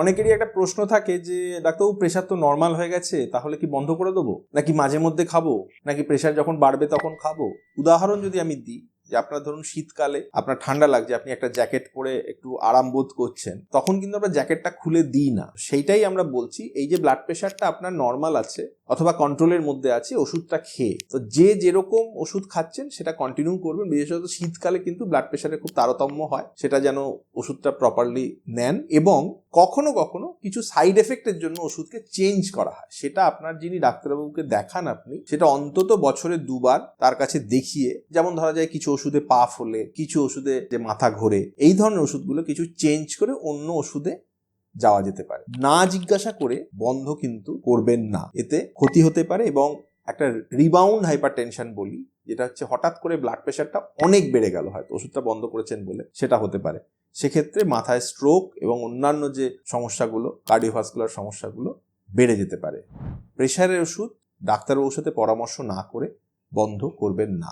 অনেকেরই একটা প্রশ্ন থাকে যে, ডাক্তারবাবু প্রেশার তো নর্মাল হয়ে গেছে, তাহলে কি বন্ধ করে দেবো? নাকি মাঝে মধ্যে খাব? নাকি প্রেশার যখন বাড়বে তখন খাব? উদাহরণ যদি আমি দিই, যে আপনার ধরুন শীতকালে আপনার ঠান্ডা লাগছে, আপনি একটা জ্যাকেট পরে একটু আরাম বোধ করছেন, তখন কিন্তু আমরা জ্যাকেটটা খুলে দিই না। সেইটাই আমরা বলছি, এই যে ব্লাড প্রেশারটা আপনার নর্মাল আছে, অথবা কন্ট্রোলের মধ্যে আছে, ওষুধটা খেয়ে। তো যে যেরকম ওষুধ খাচ্ছেন, সেটা কন্টিনিউ করবেন। বিশেষত শীতকালে কিন্তু ব্লাড প্রেশারে খুব তারতম্য হয়, সেটা যেন ওষুধটা প্রপারলি নেন এবং কখনো কখনো কিছু সাইড এফেক্টের জন্য ওষুধকে চেঞ্জ করা হয়। সেটা আপনার যিনি ডাক্তারবাবুকে দেখান আপনি, সেটা অন্তত বছরে দুবার তার কাছে দেখিয়ে, যেমন ধরা যায় কিছু ওষুধে পা ফোলে, কিছু ওষুধে যে মাথা ঘোরে, এই ধরনের ওষুধগুলো কিছু চেঞ্জ করে অন্য ওষুধে যাওয়া যেতে পারে। না জিজ্ঞাসা করে বন্ধ কিন্তু করবেন না। এতে ক্ষতি হতে পারে এবং একটা রিবাউন্ড হাইপার টেনশন বলি যেটা হচ্ছে হঠাৎ করে ব্লাড প্রেশারটা অনেক বেড়ে গেল হয়তো, ওষুধটা বন্ধ করেছেন বলে সেটা হতে পারে। সেক্ষেত্রে মাথায় স্ট্রোক এবং অন্যান্য যে সমস্যাগুলো কার্ডিওভাস্কুলার সমস্যাগুলো বেড়ে যেতে পারে। প্রেশারের ওষুধ ডাক্তারবাবুর সাথে পরামর্শ না করে বন্ধ করবেন না।